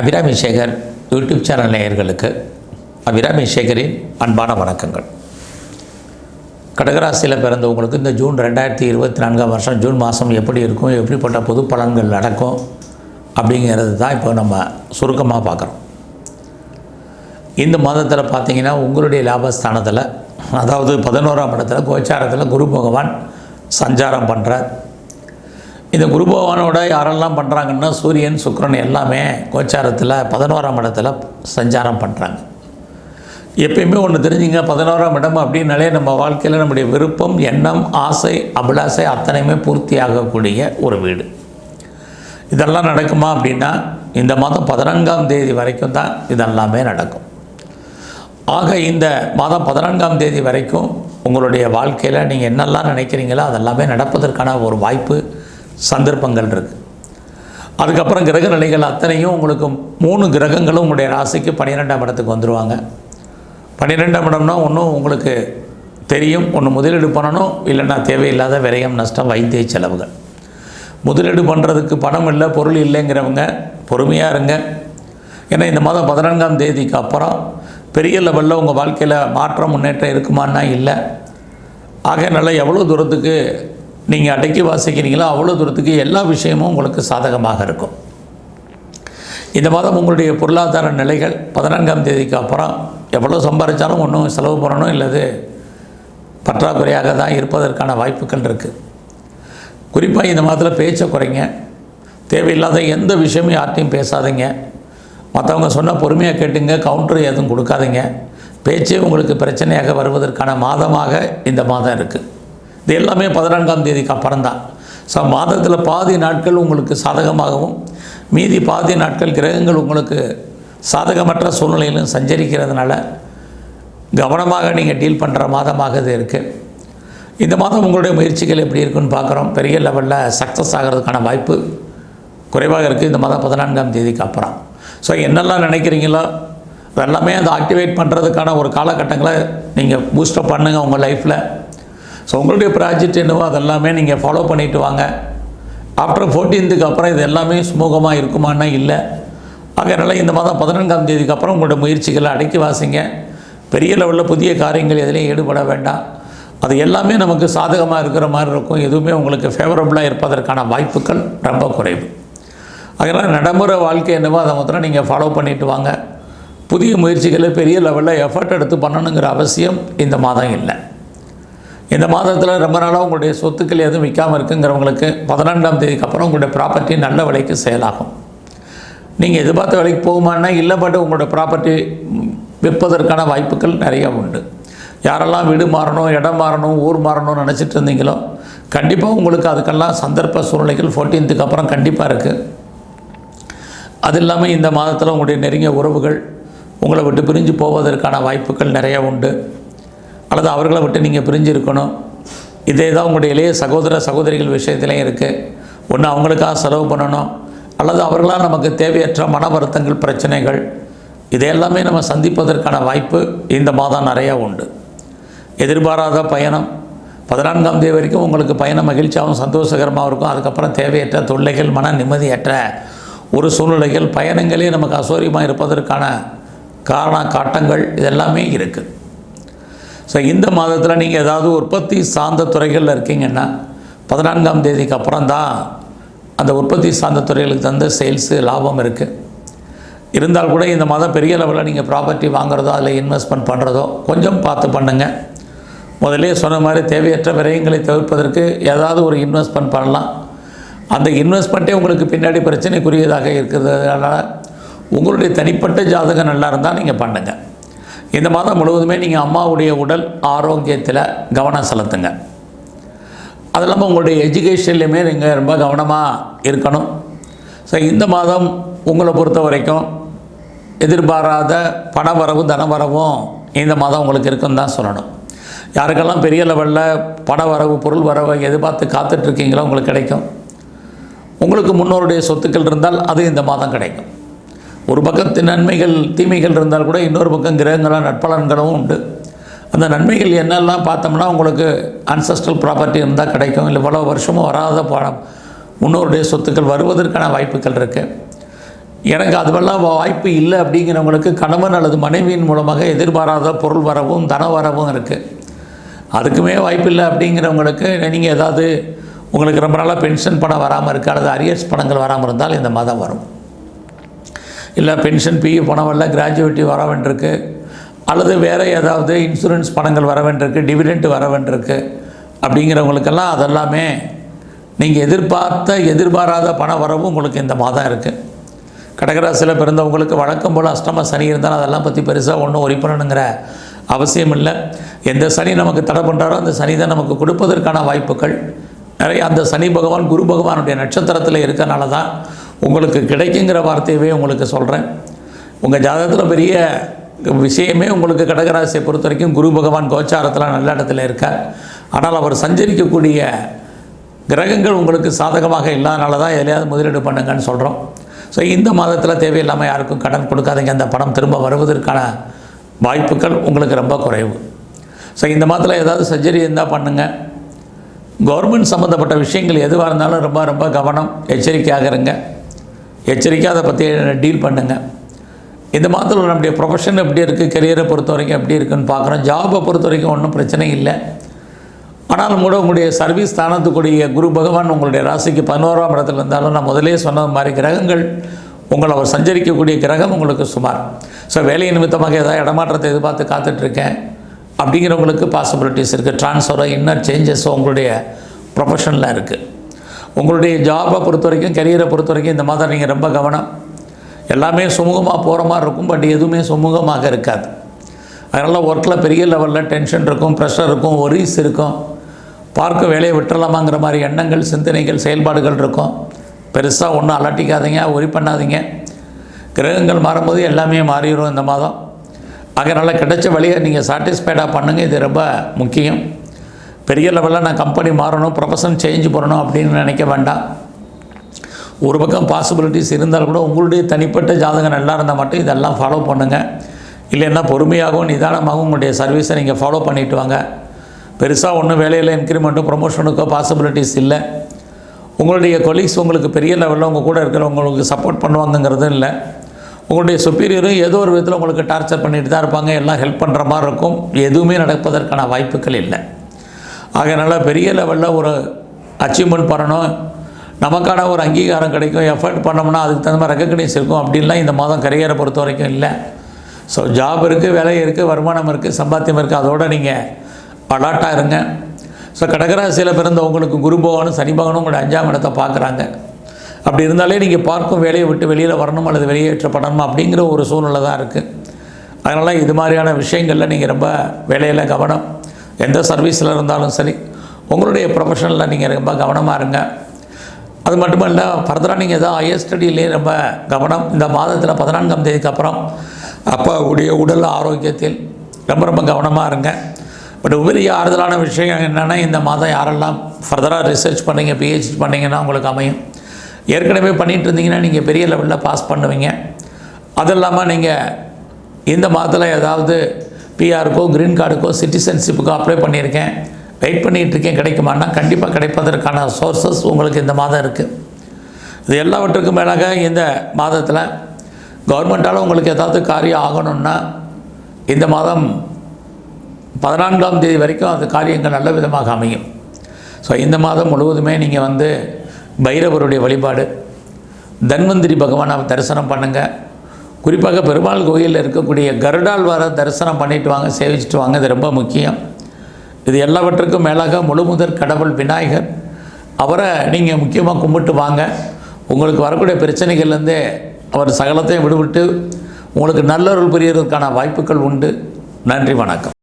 Abirami Sekar YouTube channel நேயர்களுக்கு அபிராமி சேகரின் அன்பான வணக்கங்கள். கடகராசியில் பிறந்தவங்களுக்கு இந்த ஜூன் ரெண்டாயிரத்தி இருபத்தி நான்காம் வருஷம் ஜூன் மாதம் எப்படி இருக்கும் எப்படிப்பட்ட பொது பலன்கள் நடக்கும் அப்படிங்கிறது தான் இப்போ நம்ம சுருக்கமாக பார்க்குறோம். இந்த மாதத்தில் பார்த்தீங்கன்னா உங்களுடைய லாபஸ்தானத்தில் அதாவது பதினோராம் இடத்துல கோச்சாரத்தில் குரு பகவான் சஞ்சாரம் பண்ணுறார் இந்த குரு பகவானோட யாரெல்லாம் பண்ணுறாங்கன்னா சூரியன் சுக்கிரன் எல்லாமே கோச்சாரத்தில் பதினோராம் இடத்துல சஞ்சாரம் பண்ணுறாங்க எப்பயுமே ஒன்று தெரிஞ்சுங்க பதினோராம் இடம் அப்படின்னாலே நம்ம வாழ்க்கையில் நம்முடைய விருப்பம் எண்ணம் ஆசை அபிலாசை அத்தனையுமே பூர்த்தி ஆகக்கூடிய ஒரு வீடு. இதெல்லாம் நடக்குமா அப்படின்னா இந்த மாதம் பதினான்காம் தேதி வரைக்கும் தான் இதெல்லாமே நடக்கும். ஆக இந்த மாதம் பதினான்காம் தேதி வரைக்கும் உங்களுடைய வாழ்க்கையில் நீங்கள் என்னெல்லாம் நினைக்கிறீங்களோ அதெல்லாமே நடப்பதற்கான ஒரு வாய்ப்பு சந்தர்ப்பங்கள் இருக்குது அதுக்கப்புறம் கிரக நிலைகள் அத்தனையும் உங்களுக்கு மூணு கிரகங்களும் உங்களுடைய ராசிக்கு பன்னிரெண்டாம் இடத்துக்கு வந்துடுவாங்க பன்னிரெண்டாம் இடம்னா ஒன்றும் உங்களுக்கு தெரியும் ஒன்று முதலீடு பண்ணணும் இல்லைன்னா தேவையில்லாத விரயம் நஷ்டம் வைத்திய செலவுகள். முதலீடு பண்ணுறதுக்கு பணம் இல்லை பொருள் இல்லைங்கிறவங்க பொறுமையாக இருங்க. ஏன்னா இந்த மாதம் பதினான்காம் தேதிக்கு அப்புறம் பெரிய லெவலில் உங்கள் வாழ்க்கையில் மாற்றம் முன்னேற்றம் இருக்குமான்னா இல்லை. ஆக நல்லா எவ்வளோ தூரத்துக்கு நீங்கள் அடக்கி வாசிக்கிறீங்களோ? அவ்வளோ தூரத்துக்கு எல்லா விஷயமும் உங்களுக்கு சாதகமாக இருக்கும். இந்த மாதம் உங்களுடைய பொருளாதார நிலைகள் பதினான்காம் தேதிக்கு அப்புறம் எவ்வளோ சம்பாதிச்சாலும் ஒன்றும் செலவு பண்ணணும் இல்லது பற்றாக்குறையாக தான் இருப்பதற்கான வாய்ப்புகள் இருக்குது குறிப்பாக இந்த மாதத்தில் பேச்சை குறைங்க. தேவையில்லாத எந்த விஷயமும் யார்ட்டையும் பேசாதீங்க. மற்றவங்க சொன்னால் பொறுமையாக கேட்டுங்க கவுண்டர் எதுவும் கொடுக்காதீங்க. பேச்சே உங்களுக்கு பிரச்சனையாக வருவதற்கான மாதமாக இந்த மாதம் இருக்குது இது எல்லாமே பதினான்காம் தேதிக்கு அப்புறம் தான் ஸோ மாதத்தில் பாதி நாட்கள் உங்களுக்கு சாதகமாகவும் மீதி பாதி நாட்கள் கிரகங்கள் உங்களுக்கு சாதகமற்ற சூழ்நிலையிலும் சஞ்சரிக்கிறதுனால கவனமாக நீங்கள் டீல் பண்ணுற மாதமாக இது இருக்குது இந்த மாதம் உங்களுடைய முயற்சிகள் எப்படி இருக்குன்னு பார்க்குறோம். பெரிய லெவலில் சக்ஸஸ் ஆகிறதுக்கான வாய்ப்பு குறைவாக இருக்குது இந்த மாதம் பதினான்காம் தேதிக்கு அப்புறம் ஸோ என்னெல்லாம் நினைக்கிறீங்களோ அதெல்லாமே அதை ஆக்டிவேட் பண்ணுறதுக்கான ஒரு காலகட்டங்களை நீங்கள் பூஸ்டப் பண்ணுங்கள் உங்கள் லைஃப்பில் ஸோ உங்களுடைய ப்ராஜெக்ட் என்னவோ அதெல்லாமே நீங்கள் ஃபாலோ பண்ணிட்டு வாங்க. ஆஃப்டர் ஃபோர்டீன்த்துக்கு அப்புறம் இது எல்லாமே சுமூகமாக இருக்குமானா இல்லை. ஆகையனால இந்த மாதம் பதினான்காம் தேதிக்கு அப்புறம் உங்களுடைய முயற்சிகளை அடக்கி வாசிங்க. பெரிய லெவலில் புதிய காரியங்கள் எதுலேயும் ஈடுபட வேண்டாம். அது எல்லாமே நமக்கு சாதகமாக இருக்கிற மாதிரி இருக்கும். எதுவுமே உங்களுக்கு ஃபேவரபுளாக இருப்பதற்கான வாய்ப்புகள் ரொம்ப குறைவு. அதனால் நடைமுறை வாழ்க்கை என்னவோ அதை மாத்திரம் நீங்கள் ஃபாலோ பண்ணிட்டு வாங்க. புதிய முயற்சிகளை பெரிய லெவலில் எஃபர்ட் எடுத்து பண்ணணுங்கிற அவசியம் இந்த மாதம் இல்லை. இந்த மாதத்தில் ரொம்ப நாளாக உங்களுடைய சொத்துக்கள் எதுவும் விற்காமல் இருக்குங்கிறவங்களுக்கு பதினெண்டாம் தேதிக்கு அப்புறம் உங்களுடைய ப்ராப்பர்ட்டி நல்ல விலைக்கு செயலாகும் நீங்கள் எதிர்பார்த்த விலைக்கு போகுமான்னா இல்லை பட் உங்களோட ப்ராப்பர்ட்டி விற்பதற்கான வாய்ப்புகள் நிறைய உண்டு. யாரெல்லாம் வீடு மாறணும் இடம் மாறணும் ஊர் மாறணும்னு நினச்சிட்டு இருந்தீங்களோ கண்டிப்பாக உங்களுக்கு அதுக்கெல்லாம் சந்தர்ப்ப சூழ்நிலைகள் ஃபோர்டீன்த்துக்கு அப்புறம் கண்டிப்பாக இருக்குது அது இல்லாமல் இந்த மாதத்தில் உங்களுடைய நெருங்கிய உறவுகள் உங்களை விட்டு பிரிஞ்சு போவதற்கான வாய்ப்புகள் நிறைய உண்டு. அல்லது அவர்களை விட்டு நீங்கள் பிரிஞ்சு இருக்கணும் இதே தான் உங்களுடைய இளைய சகோதர சகோதரிகள் விஷயத்துலையும் இருக்குது ஒன்று அவங்களுக்காக செலவு பண்ணணும். அல்லது அவர்களால் நமக்கு தேவையற்ற மன வருத்தங்கள் பிரச்சனைகள் இதையெல்லாமே நம்ம சந்திப்பதற்கான வாய்ப்பு இந்த மாதம் நிறையா உண்டு. எதிர்பாராத பயணம். பதினான்காம் தேதி வரைக்கும் உங்களுக்கு பயணம் மகிழ்ச்சியாகவும் சந்தோஷகரமாகவும் இருக்கும். அதுக்கப்புறம் தேவையற்ற தொல்லைகள் மன நிம்மதியற்ற ஒரு சூழ்நிலைகள் பயணங்களே நமக்கு அசௌரியமாக இருப்பதற்கான காரண காட்டங்கள் இதெல்லாமே இருக்குது ஸோ இந்த மாதத்தில் நீங்கள் ஏதாவது உற்பத்தி சார்ந்த துறைகளில் இருக்கீங்கன்னா பதினான்காம் தேதிக்கு அப்புறம் தான் அந்த உற்பத்தி சார்ந்த துறைகளுக்கு தந்த சேல்ஸு லாபம் இருக்குது இருந்தால் கூட இந்த மாதம் பெரிய லெவலில் நீங்கள் ப்ராப்பர்ட்டி வாங்குறதோ அதில் இன்வெஸ்ட்மெண்ட் பண்ணுறதோ கொஞ்சம் பார்த்து பண்ணுங்கள் முதல்ல சொன்ன மாதிரி தேவையற்ற விரயங்களை தவிர்ப்பதற்கு ஏதாவது ஒரு இன்வெஸ்ட்மெண்ட் பண்ணலாம். அந்த இன்வெஸ்ட்மெண்ட்டே உங்களுக்கு பின்னாடி பிரச்சனைக்குரியதாக இருக்கிறதுனால உங்களுடைய தனிப்பட்ட ஜாதகம் நல்லா இருந்தால் நீங்கள் பண்ணுங்கள் இந்த மாதம் முழுவதுமே நீங்கள் அம்மாவுடைய உடல் ஆரோக்கியத்தில் கவனம் செலுத்துங்க. அது இல்லாமல் உங்களுடைய எஜுகேஷன்லேயுமே நீங்கள் ரொம்ப கவனமாக இருக்கணும். ஸோ இந்த மாதம் உங்களை பொறுத்த வரைக்கும் எதிர்பாராத பண வரவும் தன வரவும் இந்த மாதம் உங்களுக்கு இருக்குன்னு தான் சொல்லணும். யாருக்கெல்லாம் பெரிய லெவலில் பண வரவு பொருள் வரவு எதிர்பார்த்து காத்துட்ருக்கீங்களோ உங்களுக்கு கிடைக்கும். உங்களுக்கு முன்னோருடைய சொத்துக்கள் இருந்தால் அது இந்த மாதம் கிடைக்கும். ஒரு பக்கத்து நன்மைகள் தீமைகள் இருந்தால் கூட இன்னொரு பக்கம் கிரகங்களும் நட்பலன்களும் உண்டு. அந்த நன்மைகள் என்னெல்லாம் பார்த்தோம்னா உங்களுக்கு அன்சஸ்டல் ப்ராப்பர்ட்டி இருந்தால் கிடைக்கும். இல்லை இவ்வளோ வருஷமும் வராத பணம் முன்னோருடைய சொத்துக்கள் வருவதற்கான வாய்ப்புகள் இருக்குது எனக்கு அதுவெல்லாம் வாய்ப்பு இல்லை அப்படிங்கிறவங்களுக்கு கணவன் அல்லது மனைவியின் மூலமாக எதிர்பாராத பொருள் வரவும் தன வரவும் இருக்குது அதுக்குமே வாய்ப்பு இல்லை அப்படிங்கிறவங்களுக்கு நீங்கள் ஏதாவது உங்களுக்கு ரொம்ப நாளாக பென்ஷன் பணம் வராமல் இருக்குது அல்லது அரியர்ஸ் பணங்கள் வராமல் இருந்தால் இந்த மாதம் வரும். இல்லை பென்ஷன் பிஇ பணம் வரல கிராஜுவேட்டி வர வேண்டியிருக்கு. அல்லது வேறு ஏதாவது இன்சூரன்ஸ் பணங்கள் வர வேண்டியிருக்கு டிவிடெண்ட் வர வேண்டியிருக்கு. அப்படிங்கிறவங்களுக்கெல்லாம் அதெல்லாமே நீங்கள் எதிர்பார்த்த எதிர்பாராத பண வரவும் உங்களுக்கு இந்த மாதம் இருக்குது கடகராசியில் பிறந்தவங்களுக்கு வழக்கம் போல் அஷ்டம சனி இருந்தாலும் அதெல்லாம் பற்றி பெருசாக ஒன்றும் ஒரி பண்ணணுங்கிற அவசியம் இல்லை. எந்த சனி நமக்கு தடை பண்ணுறாரோ அந்த சனி தான் நமக்கு கொடுப்பதற்கான வாய்ப்புகள். நிறைய அந்த சனி பகவான் குரு பகவானுடைய நட்சத்திரத்தில் இருக்கனால தான் உங்களுக்கு கிடைக்குங்கிற வார்த்தையவே உங்களுக்கு சொல்கிறேன் உங்கள் ஜாதகத்தில் பெரிய விஷயமே உங்களுக்கு கடகராசியை பொறுத்த வரைக்கும் குரு பகவான் கோச்சாரத்தில் நல்ல இடத்துல இருக்கார். ஆனால் அவர் சஞ்சரிக்கக்கூடிய கிரகங்கள் உங்களுக்கு சாதகமாக இல்லாதனால தான் எதையாவது முதலீடு பண்ணுங்கன்னு சொல்கிறோம் ஸோ இந்த மாதத்தில் தேவையில்லாமல் யாருக்கும் கடன் கொடுக்காதீங்க. அந்த பணம் திரும்ப வருவதற்கான வாய்ப்புகள் உங்களுக்கு ரொம்ப குறைவு. ஸோ இந்த மாதத்தில் ஏதாவது சர்ஜரி இருந்தால் பண்ணுங்கள் கவர்மெண்ட் சம்மந்தப்பட்ட விஷயங்கள் எதுவாக இருந்தாலும் ரொம்ப ரொம்ப கவனம் எச்சரிக்கையாக இருங்க எச்சரிக்கையாக அதை பற்றி டீல் பண்ணுங்கள் இந்த மாதத்தில் நம்முடைய ப்ரொஃபஷன் எப்படி இருக்குது கெரியரை பொறுத்த வரைக்கும் எப்படி இருக்குன்னு பார்க்குறோம். ஜாபை பொறுத்த வரைக்கும் ஒன்றும் பிரச்சனை இல்லை. ஆனாலும் கூட உங்களுடைய சர்வீஸ் ஸ்தானத்துக்குரிய குரு பகவான் உங்களுடைய ராசிக்கு பதினோராம் இடத்துல இருந்தாலும் நான் முதலே சொன்னது மாதிரி கிரகங்கள் உங்களை அவர் சஞ்சரிக்கக்கூடிய கிரகம் உங்களுக்கு சுமார். ஸோ வேலை நிமித்தமாக ஏதாவது இடமாற்றத்தை எதிர்பார்த்து காத்துட்ருக்கேன் அப்படிங்கிறவங்களுக்கு பாசிபிலிட்டிஸ் இருக்குது ட்ரான்ஸ்ஃபரோ இன்னர் சேஞ்சஸோ உங்களுடைய ப்ரொஃபஷனில் இருக்குது உங்களுடைய ஜாபை பொறுத்த வரைக்கும் கெரியரை பொறுத்த வரைக்கும் இந்த மாதிரி நீங்கள் ரொம்ப கவனம். எல்லாமே சுமூகமாக போகிற மாதிரி இருக்கும் பட் எதுவுமே சுமூகமாக இருக்காது. அதனால் ஒர்க்கில் பெரிய லெவலில் டென்ஷன் இருக்கும் ப்ரெஷர் இருக்கும் ஒரீஸ் இருக்கும். பார்க்க வேலையை விட்டுறலாமாங்கிற மாதிரி எண்ணங்கள் சிந்தனைகள் செயல்பாடுகள் இருக்கும். பெருசாக ஒன்றும் அலட்டிக்காதீங்க ஒரி பண்ணாதீங்க. கிரகங்கள் மாறும்போது எல்லாமே மாறிடும் இந்த மாதம். அதனால் கிடைச்ச வழியை நீங்கள் சாட்டிஸ்ஃபைடாக பண்ணுங்கள் இது ரொம்ப முக்கியம். பெரிய லெவலில் நான் கம்பெனி மாறணும் ப்ரொஃபஷன் சேஞ்ச் பண்ணணும் அப்படின்னு நினைக்க வேண்டாம். ஒரு பக்கம் பாசிபிலிட்டிஸ் இருந்தால் கூட உங்களுடைய தனிப்பட்ட ஜாதகம் நல்லா இருந்தால் மட்டும் இதெல்லாம் ஃபாலோ பண்ணுங்கள் இல்லைன்னா பொறுமையாகவும் நிதானமாகவும் உங்களுடைய சர்வீஸை நீங்கள் ஃபாலோ பண்ணிட்டு வாங்க. பெருசாக ஒன்றும் வேலையில் இன்க்ரிமெண்ட்டும் ப்ரொமோஷனுக்கோ பாசிபிலிட்டிஸ் இல்லை. உங்களுடைய கொலீக்ஸ் உங்களுக்கு பெரிய லெவலில் உங்கள் கூட இருக்கிறவங்களுக்கு சப்போர்ட் பண்ணுவாங்கங்கிறதும் இல்லை. உங்களுடைய சுப்பீரியரும் ஏதோ ஒரு விதத்தில் உங்களுக்கு டார்ச்சர் பண்ணிட்டு தான் இருப்பாங்க எல்லாம் ஹெல்ப் பண்ணுற மாதிரி இருக்கும். எதுவுமே நடப்பதற்கான வாய்ப்புகள் இல்லை. ஆகையினால பெரிய லெவலில் ஒரு அச்சீவ்மெண்ட் பண்ணணும். நமக்கான ஒரு அங்கீகாரம் கிடைக்கும் எஃபர்ட் பண்ணோம்னா அதுக்கு தகுந்த மாதிரி ரெக்கக்னைஸ் இருக்கும். அப்படின்லாம் இந்த மாதம் கரியரை பொறுத்த வரைக்கும் இல்லை. ஸோ ஜாப் இருக்குது வேலை இருக்குது வருமானம் இருக்குது சம்பாத்தியம் இருக்குது அதோடு நீங்கள் அலாட்டாக இருங்க. ஸோ கடகராசியில் பிறந்த உங்களுக்கு குரு பகவானும் சனி பகவானும் உங்களுடைய அஞ்சாம் இடத்தை பார்க்குறாங்க. அப்படி இருந்தாலே நீங்கள் பார்க்கும் வேலையை விட்டு வெளியில் வரணும் அல்லது வெளியேற்றப்படணும் அப்படிங்கிற ஒரு சூழ்நிலை தான் இருக்குது அதனால் இது மாதிரியான விஷயங்களில் நீங்கள் ரொம்ப வேலையில் கவனம். எந்த சர்வீஸில் இருந்தாலும் சரி உங்களுடைய ப்ரொஃபஷனில் நீங்கள் ரொம்ப கவனமாக இருங்க. அது மட்டும் இல்லை ஃபர்தராக நீங்கள் எதாவது ஹையர் ஸ்டடியிலே ரொம்ப கவனம். இந்த மாதத்தில் பதினான்காம் தேதிக்கு அப்புறம் அப்பாவுடைய உடல் ஆரோக்கியத்தில் ரொம்ப ரொம்ப கவனமாக இருங்க. பட் உபரி ஆறுதலான விஷயம் என்னென்னா இந்த மாதம் யாரெல்லாம் ஃபர்தராக ரிசர்ச் பண்ணீங்க பிஹெச்டி பண்ணீங்கன்னா உங்களுக்கு அமையும். ஏற்கனவே பண்ணிகிட்டு இருந்தீங்கன்னா நீங்கள் பெரிய லெவலில் பாஸ் பண்ணுவீங்க. அது இல்லாமல் நீங்கள் இந்த மாதத்தில் ஏதாவது பிஆருக்கோ க்ரீன் கார்டுக்கோ சிட்டிசன்ஷிப்புக்கோ அப்ளை பண்ணியிருக்கேன். வெயிட் பண்ணிகிட்டு இருக்கேன் கிடைக்குமான்னா கண்டிப்பாக கிடைப்பதற்கான சோர்சஸ் உங்களுக்கு இந்த மாதம் இருக்குது இது எல்லாவற்றுக்கும் மேலாக இந்த மாதத்தில் கவர்மெண்ட்டால் உங்களுக்கு ஏதாவது காரியம் ஆகணும்னா இந்த மாதம் பதினான்காம் தேதி வரைக்கும் அந்த காரியங்கள் நல்ல விதமாக அமையும். ஸோ இந்த மாதம் முழுவதுமே நீங்கள் வந்து பைரவருடைய வழிபாடு. தன்வந்திரி பகவானை தரிசனம் பண்ணுங்கள் குறிப்பாக பெருமாள் கோயிலில் இருக்கக்கூடிய கருடாழ்வாரை தரிசனம் பண்ணிட்டு வாங்க சேவிச்சுட்டு வாங்க இது ரொம்ப முக்கியம். இது எல்லாவற்றுக்கும் மேலாக முழுமுதற் கடவுள் விநாயகர். அவரை நீங்கள் முக்கியமாக கும்பிட்டு வாங்க. உங்களுக்கு வரக்கூடிய பிரச்சனைகள்லேருந்தே அவர் சகலத்தையும் விடுவிட்டு உங்களுக்கு நல்லருள் புரியறதுக்கான வாய்ப்புகள் உண்டு. நன்றி வணக்கம்.